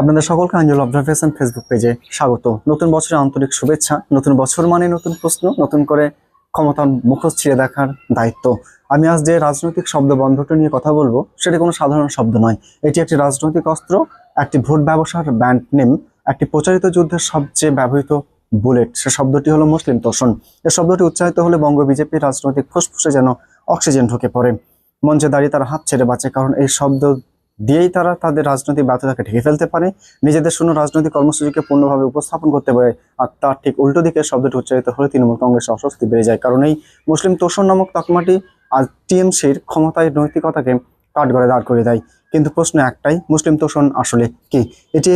আপনাদের সকলকে আঞ্জল observation Facebook পেজে স্বাগত। নতুন বছরের আন্তরিক শুভেচ্ছা, নতুন বছর মানে নতুন প্রশ্ন, নতুন করে ক্ষমতার মুখোশ ছিঁড়ে দেখার দায়িত্ব। আমি আজ যে রাজনৈতিক শব্দ বন্ধটা নিয়ে কথা বলব, সেটি কোনো সাধারণ শব্দ নয়। এটি একটি রাজনৈতিক অস্ত্র, একটি ভোট ব্যবসার ব্যান্ড নেম, একটি প্রচারিত যুদ্ধের সবচেয়ে ব্যবহৃত বুলেট। সে শব্দটি হলো মুসলিম তোষণ। এই শব্দটি উচ্চারিত হলে বঙ্গ বিজেপির রাজনৈতিক ফুসফুসে যেন অক্সিজেন ঢুকে পড়ে। মঞ্চে দাঁড়িয়ে তার হাত ছেড়ে বাঁচে, কারণ এই শব্দ দিয়েই তারা তাদের রাজনৈতিক ব্যর্থতাকে ঢেকে ফেলতে পারে। নিজেদের শূন্য রাজনৈতিক কর্মসূচিকে পূর্ণভাবে উপস্থাপন করতে পারে। আর তার ঠিক উল্টো দিকে শব্দটি উচ্চারিত হলে তৃণমূল কংগ্রেসের অস্বস্তি বেড়ে যায়। কারণ এই মুসলিম তোষণ নামক তকমাটি আজ টিএমসির ক্ষমতায় নৈতিকতাকে কাঠগড়ে দাঁড় করে দেয়। কিন্তু প্রশ্ন একটাই, মুসলিম তোষণ আসলে কি? এটি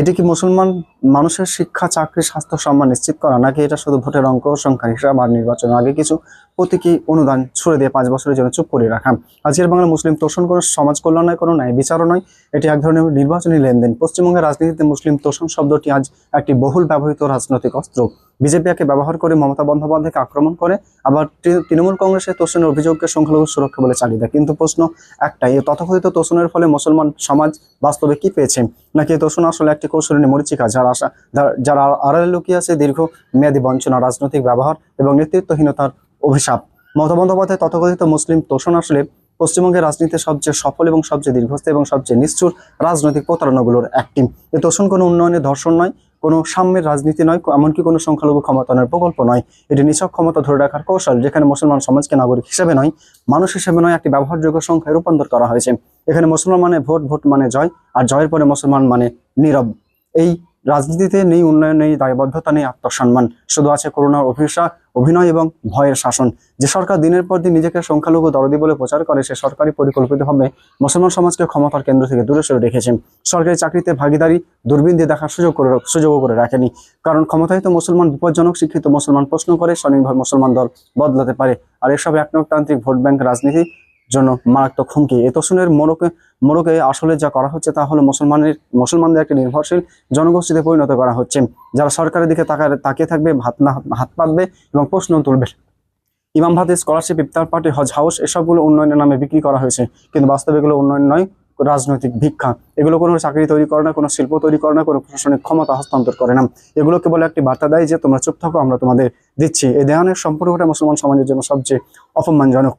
এটি কি মুসলমান মানুষের শিক্ষা, চাকরি, স্বাস্থ্য, সম্মান নিশ্চিত করা, নাকি এটা শুধু ভোটের অঙ্ক, সংখ্যা হিসাব আর নির্বাচন আগে কিছু প্রতীকী অনুদান ছুড়ে দিয়ে পাঁচ বছরের জন্য চুপ করে রাখা? আজকের বাংলা মুসলিম তোষণ কোনো সমাজ কল্যাণ নয় কোনো ন্যায় বিচারও নয়। এটি এক ধরনের নির্বাচনী লেনদেন। পশ্চিমবঙ্গের রাজনীতিতে মুসলিম তোষণ শব্দটি আজ একটি বহুল ব্যবহৃত রাজনৈতিক অস্ত্র। বিজেপি একে ব্যবহার করে মমতা বন্দ্যোপাধ্যায়কে আক্রমণ করে, আবার তৃণমূল কংগ্রেসের তোষণের অভিযোগকে সংখ্যালঘু সুরক্ষা বলে চালিয়ে দেয়। কিন্তু প্রশ্ন একটাই তথাকথিত তোষণের ফলে মুসলমান সমাজ বাস্তবে কি পেয়েছে? নাকি তোষণ আসলে একটি কৌশলী মরিচিকা যার আশা, যারা আড়ালে লুকিয়ে আছে দীর্ঘ মেয়াদী বঞ্চনা, রাজনৈতিক ব্যবহার এবং নেতৃত্বহীনতার অভিশাপ? মমতা বন্দ্যোপাধ্যায় তথাকথিত মুসলিম তোষণ আসলে পশ্চিমবঙ্গের রাজনীতির সবচেয়ে সফল এবং সবচেয়ে দীর্ঘস্থায়ী এবং সবচেয়ে নিষ্ঠুর রাজনৈতিক প্রতারণাগুলোর একটি। এ তোষণ কোনো উন্নয়নের ধর্ষণ নয় কোনো সাম্যের রাজনীতি নয়, এমনকি কোনো সংখ্যালঘু ক্ষমতায়নের প্রকল্প নয়। এটি নিছক ক্ষমতা ধরে রাখার কৌশল, যেখানে মুসলমান সমাজকে নাগরিক হিসেবে নয়, মানুষ হিসেবে নয়, একটি ব্যবহারযোগ্য সংখ্যায় রূপান্তর করা হয়েছে। এখানে মুসলমান মানে ভোট ভোট মানে জয়, আর জয়ের পরে মুসলমান মানে নীরব। এই রাজনীতিতে নেই, উন্নয়ন নেই, দায়বদ্ধতা নেই, আত্মসম্মান। শুধু আছে করোনার অভিশাপ অভিনয় এবং ভয়ের শাসন। যে সরকার দিনের পর দিন নিজেকে সংখ্যালঘু দরদি বলে প্রচার করে, সে সরকারি পরিকল্পিতভাবে মুসলমান সমাজকে ক্ষমতার কেন্দ্র থেকে দূরে সরে রেখেছে। সরকারি চাকরিতে ভাগিদারি দিয়ে দেখার সুযোগ করে, সুযোগও করে রাখেনি। কারণ ক্ষমতায় তো মুসলমান, বিপজ্জনক শিক্ষিত মুসলমান প্রশ্ন করে, স্বনির্ভর মুসলমান দল বদলাতে পারে। আর এসব একনকতান্ত্রিক ভোট ব্যাংক রাজনীতি জন্য মারাত্মক হুমকি। এ তোষণের মোড়কে মোড়কে আসলে যা করা হচ্ছে তা হলো মুসলমানের মুসলমানদের একটি নির্ভরশীল জনগোষ্ঠীতে পরিণত করা হচ্ছে। যারা সরকারের দিকে তাকায় তাকিয়ে থাকবে হাত না হাত পাতবে এবং প্রশ্ন তুলবে। ইমাম ভাতে স্কলারশিপ, ইফতার পার্টি, হজ হাউস এসবগুলো উন্নয়নের নামে বিক্রি করা হয়েছে। কিন্তু বাস্তবে এগুলো উন্নয়ন নয়, রাজনৈতিক ভিক্ষা। এগুলো কোনো চাকরি তৈরি করে না, কোনো শিল্প তৈরি করে না, কোনো প্রশাসনিক ক্ষমতা হস্তান্তর করে না। এগুলো কেবল একটি বার্তা দেয় যে, তোমরা চুপ থাকো, আমরা তোমাদের দিচ্ছি। এই দেহানের সম্পর্কটা মুসলমান সমাজের জন্য সবচেয়ে অপমানজনক।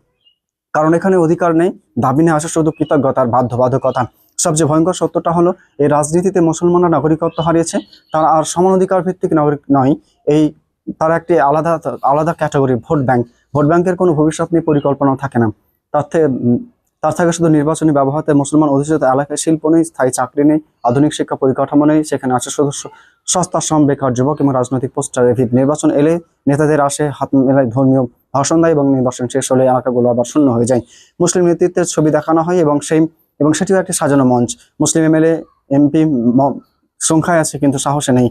কারণ এখানে অধিকার নেই, দাবি নিয়ে আসা শুধু কৃতজ্ঞতার বাধ্যবাধকতা। সবচেয়ে ভয়ঙ্কর সত্যটা হলো, এই রাজনীতিতে মুসলমানরা নাগরিকত্ব হারিয়েছে, তারা আর সমান অধিকার ভিত্তিক নাগরিক নয়, এই তারা একটি আলাদা আলাদা ক্যাটাগরি ভোট ব্যাংক। ভোট ব্যাংকের কোনো ভবিষ্যৎ নিয়ে পরিকল্পনা থাকে না। তার থেকে তার থাকে শুধু নির্বাচনী ব্যবহারতে মুসলমান অধিষ্ঠিত এলাকায় শিল্প নেই, স্থায়ী চাকরি নেই, আধুনিক শিক্ষা পরিকাঠামো নেই, সেখানে আছে শুধু সস্তা, শ্রম, বেকার যুবক এবং রাজনৈতিক পোস্টারের ভিত নির্বাচন এলে নেতাদের আসে, হাত মেলায় ধর্মীয় ভাষণ দেয় এবং নির্বাচন শেষ হলে এলাকাগুলো আবার শূন্য হয়ে যায়। মুসলিম নেতৃত্বের ছবি দেখানো হয় এবং সেই, এবং সেটিও একটি সাজানো মঞ্চ। মুসলিম এমএলএ, এমপি সংখ্যায় আছে কিন্তু সাহসে নেই।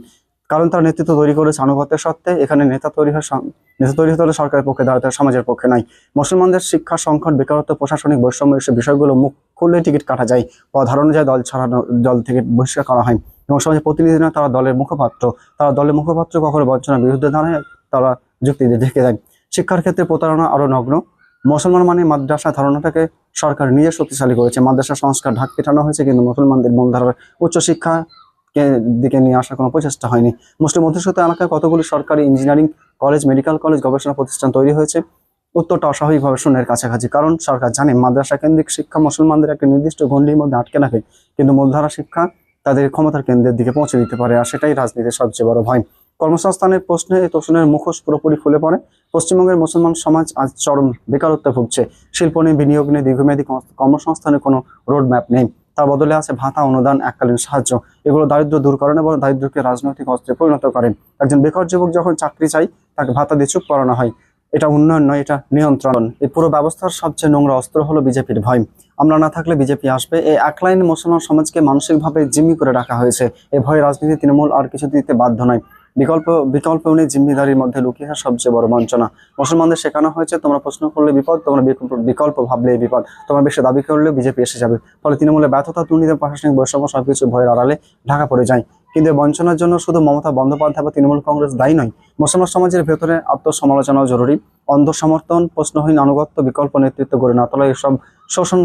কারণ তার নেতৃত্ব তৈরি করেছে আনুগত্যের সত্ত্বে এখানে নেতা তৈরি হয় নেতা তৈরি হতে হলে সরকারের পক্ষে দাঁড়াতে সমাজের পক্ষে নয়। মুসলমানদের শিক্ষা, সংকট, বেকারত্ব, প্রশাসনিক বৈষম্য এসব বিষয়গুলো মুখ খুললে টিকিট কাটা যায়। পদ হারানো যায় দল ছাড়ানো, দল থেকে বহিষ্কার করা হয় এবং সমাজের প্রতিনিধি নয় তারা দলের মুখপাত্র। তারা দলের মুখপাত্র কখনো বঞ্চনার বিরুদ্ধে দাঁড়ায় তারা যুক্তি দিয়ে ঢেকে দেয় শিক্ষার ক্ষেত্রে প্রতারণা আরও নগ্ন। মুসলমান মানে মাদ্রাসা ধারণাটাকে সরকার নিজে শক্তিশালী করেছে। মাদ্রাসা সংস্কার ঢাক পেটানো হয়েছে, কিন্তু মুসলমানদের মূলধারার উচ্চশিক্ষা দিকে নিয়ে আসার কোনো প্রচেষ্টা হয়নি। মুসলিম অধ্যুষিত এলাকায় কতগুলি সরকারি ইঞ্জিনিয়ারিং কলেজ মেডিকেল কলেজ গবেষণা প্রতিষ্ঠান তৈরি হয়েছে, উত্তরটা অস্বাভাবিকভাবে শূন্যের কাছাকাছি। কারণ সরকার জানে মাদ্রাসা কেন্দ্রিক শিক্ষা মুসলমানদের একটি নির্দিষ্ট গণ্ডির মধ্যে আটকে রাখে, কিন্তু মূলধারা শিক্ষা তাদের ক্ষমতার কেন্দ্রের দিকে পৌঁছে দিতে পারে, আর সেটাই রাজনীতির সবচেয়ে বড় ভয়। কর্মসংস্থানের প্রশ্নে তোষণের মুখোশ পুরোপুরি ফুলে পড়ে। পশ্চিমবঙ্গের মুসলমান সমাজ আজ চরম বেকারত্বে ভুগছে। শিল্প নিয়ে বিনিয়োগ নিয়ে দীর্ঘমেয়াদী কর্মসংস্থানের কোনো রোড ম্যাপ নেই। তার বদলে আছে ভাতা, অনুদান, এককালীন সাহায্য। এগুলো দারিদ্র দূর করেন এবং দারিদ্রকে রাজনৈতিক অস্ত্রে পরিণত করেন। একজন বেকার যুবক যখন চাকরি চাই তাকে ভাতা দিয়ে চুপ করানো হয়। এটা উন্নয়ন নয়, এটা নিয়ন্ত্রণ। এই পুরো ব্যবস্থার সবচেয়ে নোংরা অস্ত্র হলো বিজেপির ভয়। আমরা না থাকলে বিজেপি আসবে। এই এক লাইন মুসলমান সমাজকে মানসিকভাবে জিম্মি করে রাখা হয়েছে। এই ভয় রাজনীতি তৃণমূল আর কিছু দিতে বাধ্য নয়। বিকল্প বিকল্প নেই জিম্মিদারির মধ্যে লুকিয়ে সবচেয়ে বড় বঞ্চনা। মুসলমানদের শেখানো হয়েছে, তোমরা প্রশ্ন করলে বিপদ, তোমরা বিকল্প বিকল্প ভাবলে বিপদ। তোমরা বেশি দাবি করলে বিজেপি এসে যাবে। ফলে তৃণমূলের ব্যর্থতা, দুর্নীতি, প্রশাসনিক বৈষম্য সবকিছু ভয়ের আড়ালে ঢাকা পড়ে যায়। কিন্তু বঞ্চনার জন্য শুধু মমতা বন্দ্যোপাধ্যায় বা তৃণমূল কংগ্রেস দায়ী নয়, মুসলমান সমাজের ভেতরে আত্মসমালোচনাও জরুরি। অন্ধ সমর্থন প্রশ্নহীন, আনুগত্য, বিকল্প নেতৃত্ব গড়ে না তোলা, এসব শোষণ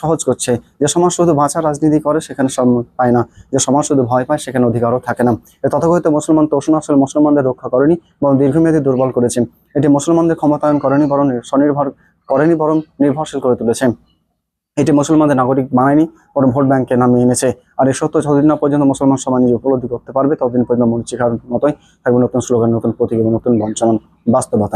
সহজ করছে। যে সমাজ শুধু বাঁচা রাজনীতি করে, সেখানে পায় না। যে সমাজ শুধু ভয় পায়, সেখানে অধিকারও থাকে না। এই তথাকথিত মুসলমান তোষণ আসলে মুসলমানদের রক্ষা করেনি, বরং দীর্ঘমেয়াদী দুর্বল করেছে। এটি মুসলমানদের ক্ষমতায়ন করেনি, বরং স্বনির্ভর করেনি, বরং নির্ভরশীল করে তুলেছে। এটি মুসলমানদের নাগরিক বানায়নি, বরং ভোট ব্যাংকে নামিয়ে এনেছে। আর এই সত্য যতদিন না পর্যন্ত মুসলমান সমাজ নিজে উপলব্ধি করতে পারবে, ততদিন পর্যন্ত মরিচিকার মতোই থাকবে নতুন স্লোগান, নতুন প্রতীক এবং নতুন বঞ্চনা, বাস্তবতা।